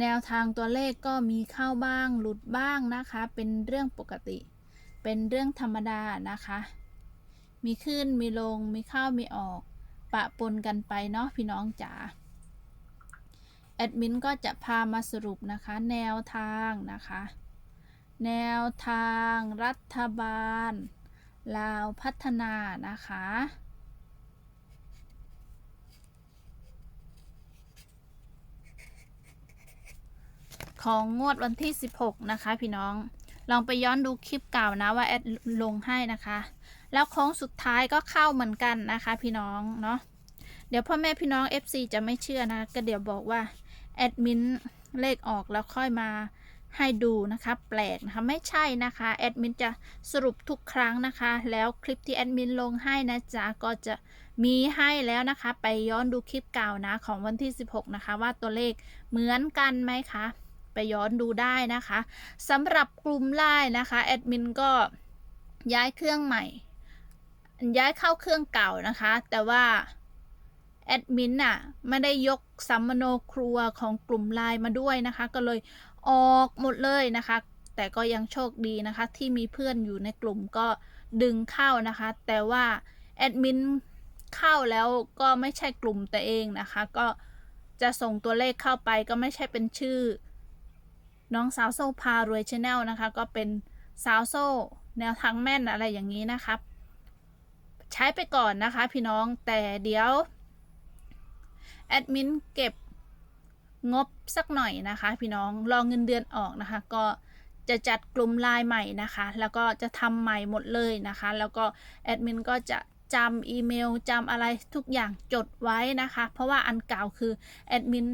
แนวทางตัวเลขก็มีเข้าบ้างหลุดบ้างนะคะ เป็นเรื่องปกติ เป็นเรื่องธรรมดานะคะ มีขึ้นมีลงมีเข้ามีออก ปะปนกันไปเนาะพี่น้องจ๋าแอดมินก็จะพามาสรุปนะคะ แนวทางนะคะ แนวทางรัฐบาลลาวพัฒนานะคะ ของงวดวันที่ 16 นะคะ พี่น้อง ลองไปย้อนดูคลิปเก่านะว่าแอดลงให้นะคะ แล้วโค้งสุดท้ายก็เข้าเหมือนกันนะคะ พี่น้องเนาะ เดี๋ยวพ่อแม่พี่น้อง FC จะไม่เชื่อนะ ก็เดี๋ยวบอกว่าแอดมินเลขออกแล้วค่อยมาให้ดูนะคะแปลกนะคะไม่ใช่นะคะแอดมินจะสรุปทุกครั้งนะคะ แล้วคลิปที่แอดมินลงให้นะจ๊ะก็จะมีให้แล้วนะคะ ไปย้อนดูคลิปเก่านะของวันที่ 16 นะคะ ว่าตัวเลขเหมือนกันไหมคะ ไปย้อนดูได้นะคะสำหรับกลุ่มไลน์นะคะแอดมินก็ย้ายเครื่องใหม่ ย้ายเข้าเครื่องเก่านะคะ แต่ว่าแอดมินน่ะไม่ได้ยกสัมมโนครัวของกลุ่มไลน์มาด้วยนะคะ ก็เลยออกหมดเลยนะคะ แต่ก็ยังโชคดีนะคะ ที่มีเพื่อนอยู่ในกลุ่มก็ดึงเข้านะคะ แต่ว่าแอดมินเข้าแล้วก็ไม่ใช่กลุ่มตัวเองนะคะ ก็จะส่งตัวเลขเข้าไปก็ไม่ใช่เป็นชื่อ น้องสาวโซ่พารวยชาแนลนะคะ ก็เป็นสาวโซ่แนวทางแม่นอะไรอย่างนี้นะครับใช้ไปก่อนนะคะพี่น้องแต่เดี๋ยวแอดมินเก็บงบสักหน่อยนะคะ พี่น้องรอเงินเดือนออกนะคะ ก็จะจัดกลุ่มไลน์ใหม่นะคะ แล้วก็จะทำใหม่หมดเลยนะคะ แล้วก็แอดมินก็จะจำอีเมลจำอะไรทุกอย่างจดไว้นะคะ เพราะว่าอันเก่าคือแอดมิน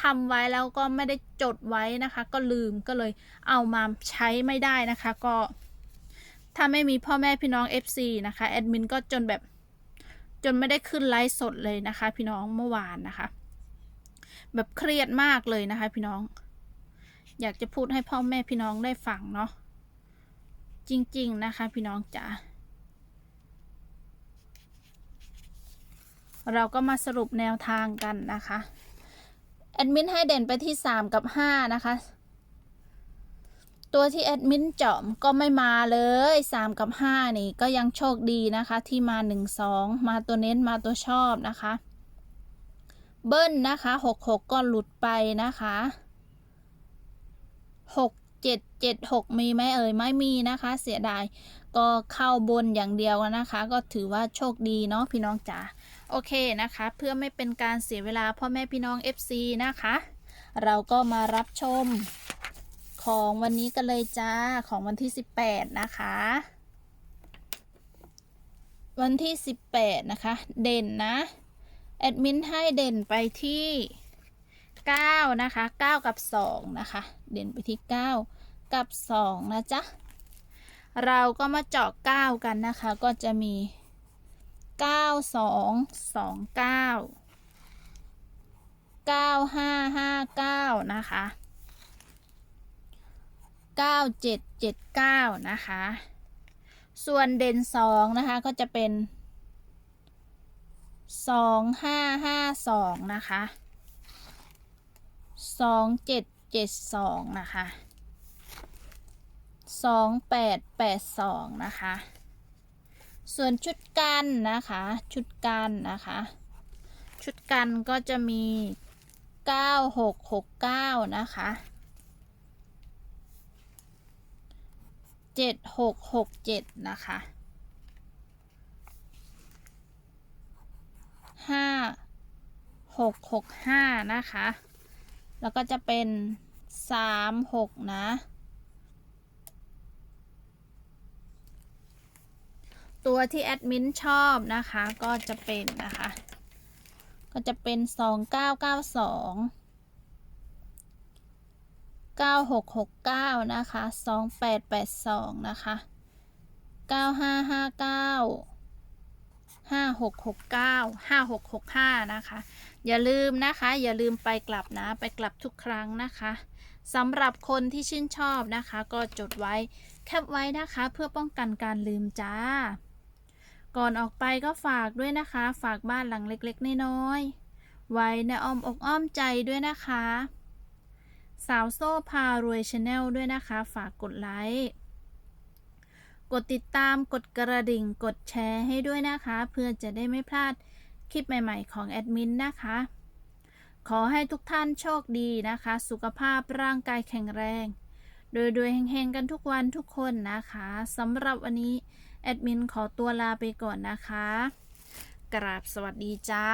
ทำไว้แล้วก็ไม่ได้จดไว้นะคะ ก็ลืมก็เลยเอามาใช้ไม่ได้นะคะ ก็ถ้าไม่มีพ่อแม่พี่น้อง FC นะคะแอดมินก็จนแบบจนไม่ได้ขึ้นไลฟ์สดเลยนะคะ พี่น้องเมื่อวานนะคะ แบบเครียดมากเลยนะคะ พี่น้อง อยากจะพูดให้พ่อแม่พี่น้องได้ฟังเนาะจริง ๆ นะคะ พี่น้องจ๋าเราก็มาสรุปแนวทางกันนะคะ แอดมินให้เด่นไปที่ 3 กับ 5 นะคะ ตัวที่แอดมินเจาะก็ไม่มาเลย 3 กับ 5 นี่ก็ยังโชคดีนะคะ ที่มา 1 2 มาตัวเน้นมาตัวชอบนะคะ เบิ้ลนะคะ 6 6 ก็หลุดไปนะคะ 6 76 มีไหมเอ่ยไม่มีนะคะ เสียดายก็เข้าบนอย่างเดียวนะคะ ก็ถือว่าโชคดีเนาะพี่น้องจ๋าโอเคนะคะ เพื่อไม่เป็นการเสียเวลาพ่อแม่พี่น้อง FC นะคะ เราก็มารับชมของวันนี้กันเลยจ้าของวันที่ 18 นะคะ วันที่ 18 นะคะ เด่นนะแอดมินให้เด่นไปที่ 9 นะคะ 9 กับ 2 นะคะ เด่นไปที่ 9 กับ 2 นะจ๊ะ เราก็มาเจาะ9กันนะคะ ก็จะมี 9 2 2 9 9 5 5 9 นะคะ 9779 นะคะ ส่วนเด่น 2 นะคะ ก็จะเป็น 2552 นะคะ 2772 นะคะ 2882 นะคะ ส่วนชุดกันนะคะ ชุดกันนะคะ ชุดกันก็จะมี 9669 นะคะเจ็ดหกหกเจ็ดนะคะห้าหกหกห้านะคะ แล้วก็จะเป็นสามหกนะ ตัวที่แอดมินชอบนะคะก็จะเป็นนะคะ ก็จะเป็นสองเก้าเก้าสองเก้าหกหกเก้านะคะสองแปดแปดสองนะคะเก้าห้าห้าเก้าห้าหกหกเก้าห้าหกหกห้านะคะ อย่าลืมนะคะ อย่าลืมไปกลับนะ ไปกลับทุกครั้งนะคะสำหรับคนที่ชื่นชอบนะคะ ก็จดไว้ แคปไว้นะคะ เพื่อป้องกันการลืมจ้า ก่อนออกไปก็ฝากด้วยนะคะ ฝากบ้านหลังเล็กๆ น้อยๆ ไว้ในอ้อมอกอ้อมใจด้วยนะคะ สาวโซ่พารวยชาแนลด้วยนะคะ ฝากกดไลค์ กดติดตาม กดกระดิ่ง กดแชร์ให้ด้วยนะคะ เพื่อจะได้ไม่พลาดคลิปใหม่ๆ ของแอดมินนะคะ ขอให้ทุกท่านโชคดีนะคะ สุขภาพร่างกายแข็งแรง โดยโดยๆเฮงๆ กันทุกวันทุกคนนะคะสำหรับวันนี้ แอดมินขอตัวลาไปก่อนนะคะ กราบสวัสดีจ้า